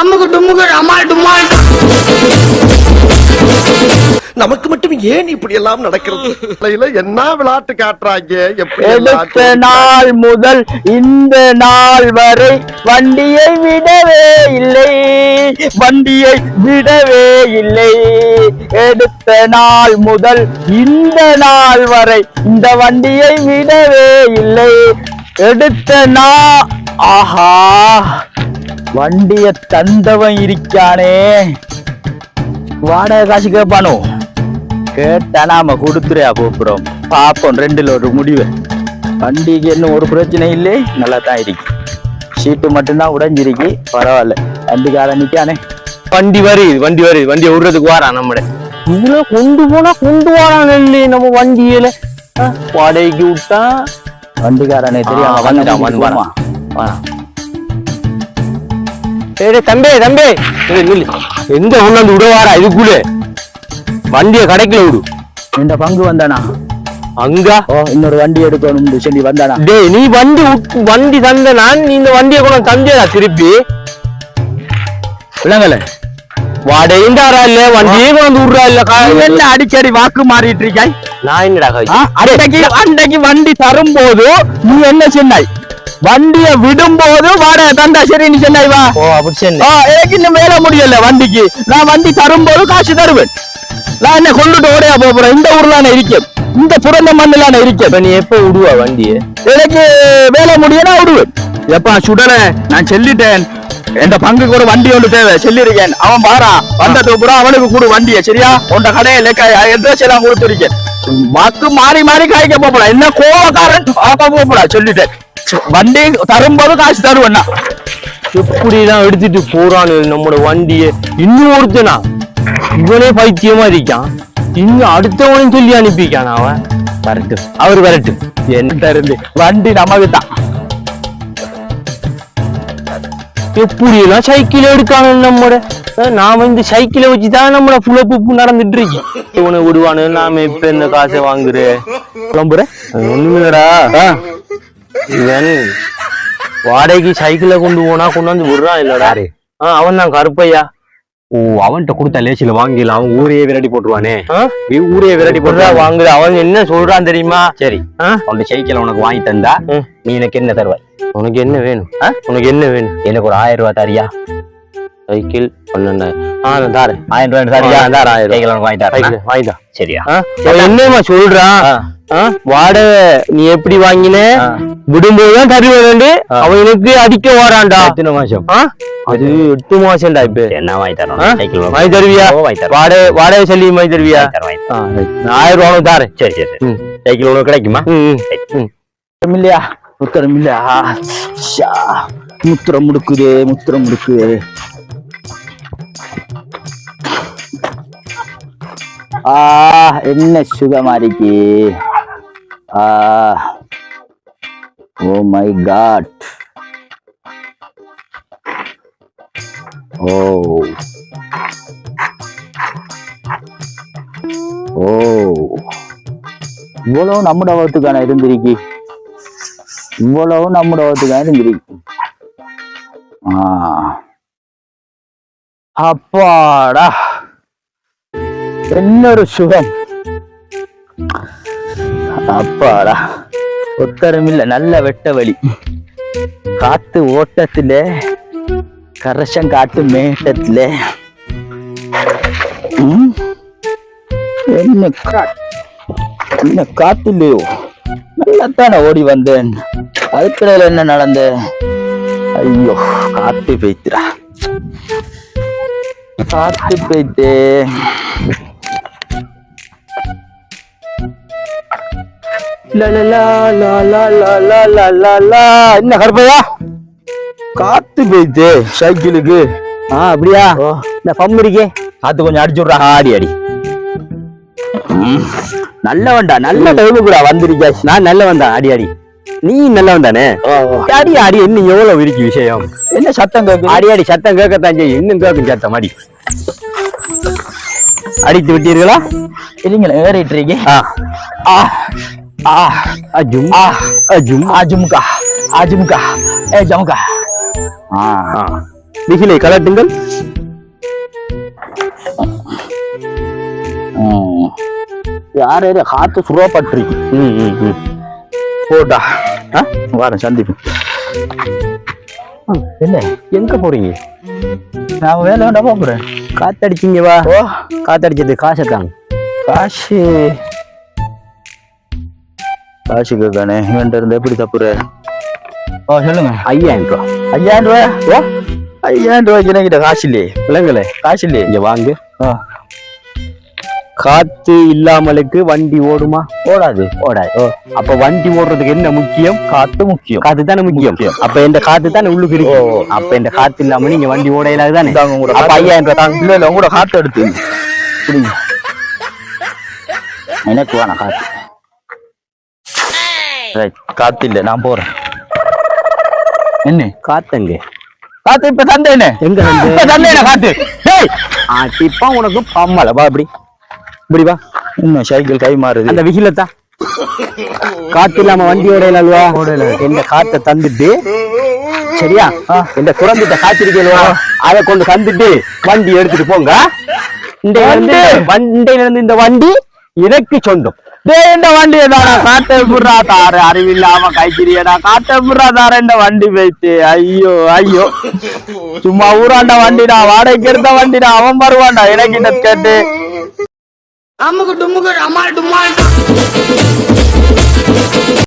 அம்முக்கு டும்முக்கு அம்மாள் டும்மாள் நமக்கு மட்டும் ஏன் இப்படி எல்லாம் நடக்கிறது என்ன விளையாட்டு காட்டுறாங்க? நாள் முதல் இந்த நாள் வரை வண்டியை விடவே இல்லை. வண்டியை விடவே இல்லை. எடுத்த நாள் முதல் இந்த நாள் வரை இந்த வண்டியை விடவே இல்லை. எடுத்த நா ஆஹா. வண்டிய தந்தவன் இருக்கானே. வாடகை காசு கேட்பானோ கேட்டா நாம கொடுத்துறியா போப்புறோம் பாப்போம் ரெண்டுல ஒரு முடிவு. வண்டிக்கு இன்னும் ஒரு பிரச்சனை இல்லை. நல்லா தான் இருக்கு. சீட்டு மட்டும்தான் உடைஞ்சிருக்கு. பரவாயில்ல. வண்டிக்காரன் நிக்கானே வண்டி வருது வண்டி வருது வண்டியை விடுறதுக்கு வாரா நம்மட இவ்வளவு கொண்டு போனா கொண்டு போறான் நம்ம வண்டியில. வாடகைக்கு விட்டா வண்டிக்காரனே தெரியும் வந்துட்டான் வந்து வாரா வாரா ஏய் தம்பி தம்பி. எங்க கொண்டாந்து விட வாரா இதுக்குள்ள? வண்டிய கடைக்குள்ள விடு. இந்த பங்கு வந்தானா? அங்க? இன்னொரு வண்டி எடுக்கணும் சொல்லி வந்தானா? டேய் நீ வண்டி வண்டி தந்த நான் நீ இந்த வண்டியை கொண்டு தந்தேடா திருப்பி. விளங்கல வாடகையும் தாரா இல்ல வண்டியே கொண்டு விடுறா இல்ல என்ன அடிக்கடி வாக்கு மாறிட்டு இருக்காய் நான் என்னடா வண்டி தரும்போது நீ என்ன சொன்னாய்? வண்டிய விடும்போது வாடகை தந்தா சரி நீ சொன்னாய் வா. ஓ அப்படி எனக்கு இன்னும் மேல முடியல வண்டிக்கு. நான் வண்டி தரும்போது காசு தருவேன். நான் என்ன கொண்டுட்டு ஓடையா போறேன்? இந்த ஊர்ல இருக்கேன். இந்த புறந்த மண்ணுல இருக்கேன். நீ எப்ப விடுவா வண்டியை? எனக்கு வேலை முடிய நான் விடுவேன். எப்பா சுடல நான் சொல்லிட்டேன். எந்த பங்குக்கு ஒரு வண்டி ஒன்று தேவை. சொல்லிருக்கேன். அவன் பாரா வந்ததுக்கு அப்புறம் அவனுக்கு கொடு வண்டியை சரியா? உன்ட கடையில அட்ரஸ் எல்லாம் கொடுத்துருக்கேன். வாக்கு மாறி மாறி காய்க்க போப்படா என்ன கோவக்காரன்? பார்க்க போப்படா சொல்லிட்டேன். வண்டி தரும்போது காசு தருவேன்னா எப்படிதான் எடுத்துட்டு போறான்னு நம்மளோட வண்டியை. இன்னும் ஒருத்தனா? இவனே பைத்தியமா இருக்கான். இன்னும் அடுத்தவனையும் சொல்லி அனுப்பிக்கான் அவன்? வரட்டு. அவர் வரட்டு. என்ன தருந்து வண்டி நமக்கு தான் எப்படி எல்லாம் சைக்கிள் எடுக்கானு நம்மட? நாம இந்த சைக்கிளை வச்சுதான் நம்மள புலப்பு நடந்துட்டு இருக்கோம் இவனை விடுவானு நாம இப்ப இந்த காசை வாங்குற. புலம்புற ஒண்ணுமில்லடா. இவன் வாடகைக்கு சைக்கிளை கொண்டு போனா கொண்டாந்து விடுறான் இல்லடா. ஆஹ் அவன் தான் கருப்பையா. ஓ அவன்கிட்ட கொடுத்த லேசில வாங்கிடலாம். அவன் ஊரையே விரட்டி போட்டுருவானே. ஆ? ஊரையே விரட்டி போட்டுருவா. வாங்குற. அவன் என்ன சொல்றான் தெரியுமா? சரி ஆ? அவன் சைக்கிள் உனக்கு வாங்கி தந்தா. நீ எனக்கு என்ன தருவாய்? உனக்கு என்ன வேணும்? ஆ? உனக்கு என்ன வேணும்? எனக்கு ஒரு ஆயிரம் ரூபாய் தரியா? சைக்கிள் பன்னெண்டாயிரம். ஆ தாரேன். ஆயிரம் ரூபாய் தரியா? ஆ, தாரேன், ஆயிரம் சைக்கிள் உனக்கு வாங்கி தரேன். வாங்கிட்டா சரியா? ஆ? என்னம்மா சொல்றான்? ஆ. ஆ? வாடகை நீ எப்படி வாங்கின. விடும்போதுதான் தருவேன் ஆ. அவன் எனக்கு அடிக்க வரான்டா. எத்தனை மாசம்? அது எட்டு மாசம்டா இப்ப. என்ன வாங்கி உனக்கு வாங்கி தருவியா? வாடகை வாடகை சொல்லி வாங்கி தருவியா? ஆயிரம் ரூபா தாரேன். சரி சரி. சைக்கிள் உனக்கு கிடைக்குமா? இல்லையா உத்தரம் இல்லையா ஷா, முத்திரம் முடுக்குதே முத்திரம் முடுக்குதே. ஆ என்ன சுகமா இருக்கு ஆ. Oh my God. ஓ. ஓ. இவ்வளவு நம்மட வகத்துக்கான இருந்திருக்கி. இவ்வளவு நம்மட வகத்துக்கான இருந்திருக்கி. ஆ. அப்பாடா. என்னொரு சுகம். அப்பாடா. ஒத்தரம் நல்ல வெட்ட வழி காத்து ஓட்டத்துல கரசம் காட்டு மேட்டத்துல என்ன கா- என்ன காத்தில்லையோ நல்லாத்தானே ஓடி வந்தேன். அதுக்கடையில் என்ன நடந்த? ஐயோ காத்து பெய்த்துடா. காத்து பெய்த்தே. என்ன கருப்பையா? காத்து பெய்த்து சைக்கிளுக்கு. ஆ அப்படியா? இந்த பம்பு இருக்கே. காத்து கொஞ்சம் அடிச்சு விட்றா ஆடி. அடி நல்லவன்டா நல்ல டைமு கூட வந்திருக்கா நான் நல்லவன் தான் அடி அடி நீ நல்லவன் தானே அடி அடி இன்னும் எவ்வளவு இருக்கு விஷயம்? என்ன சத்தம் கேக்குது அடி அடி சத்தம் கேட்கத்தான் செய்யும். இன்னும் கேட்கும் சத்தம் அடி அடித்து விட்டீர்களா? இல்லைங்களா ஏறிட்டு இருக்கீங்க. ஆ. ஆ அஜும் ஆ அஜும் ஆஜுமுகா ஆஜுமுகா ஏ ஜமுகா ஆ விகிலை கலட்டுங்கள் யாரே காத்து சுருவப்பட்டிருக்கு ம் ம் ம் போட்டா ஆ வாரேன் சந்திப்பு என்ன எங்க போறீங்க நான் வேலை வேண்டாம் போறேன் காத்தடிச்சீங்க வா காத்தடிச்சது காசை தாங்க காசு காசு கேட்கானே இவன்ட்ட இருந்து எப்படி தப்புற ஓ சொல்லுங்க. ஐயாயிரம் ரூபா ஐயாயிரம் ரூபாய் ஓ ஐயாயிரம் ரூபாய்க்கு என்கிட்ட காசு இல்லையே விலங்குல காசு இல்லையே இங்க வாங்க. காத்து இல்லாமலுக்கு வண்டி ஓடுமா? ஓடாது. ஓடாது. அப்ப வண்டி ஓடுறதுக்கு என்ன முக்கியம்? காத்து முக்கியம். காத்து தானே முக்கியம். அப்ப இந்த காத்து தானே உள்ளுக்கு இருக்கு. அப்ப இந்த காத்து இல்லாம நீங்க வண்டி ஓட இல்லாது தானே அப்ப. ஐயாயிரம் ரூபாய் தாங்க. இல்ல இல்ல உங்களோட காத்து எடுத்து. எனக்கு வேணாம் காத்து. ரைட் காத்து இல்ல நான் போறேன். என்ன? காத்தங்க. காத்து இப்ப தந்தேனே எங்க வந்து இப்ப தந்தேனே காத்து? டேய்! ஆட்டிப்பா உனக்கு பம்மல வா அப்படி இப்படி வா. இன்னும் சைக்கிள் கை மாறுது. அந்த விகிலத்தா காத்து இல்லாம வண்டி ஓடையில அல்வா? இந்த காத்தை தந்துட்டு? சரியா? இந்த குழந்தைகிட்ட காத்திருக்கா அதை கொண்டு தந்துட்டு வண்டி எடுத்துட்டு போங்க. இருந்து வண்டையில இருந்து இந்த வண்டி எனக்கு சொந்தம். இந்த வண்டி தானா காட்ட புறா தாரு. அறிவில்லாம கைக்கிறியடா காட்ட புறா தார இந்த வண்டி போயிட்டு ஐயோ ஐயோ. சும்மா ஊராண்ட வண்டிடா வாடகைக்கு எடுத்த வண்டிடா அவன் வருவான்டா எனக்கு இந்த கேட்டு? அம்முக்கு டும்முக்கு அம்மா டும்மா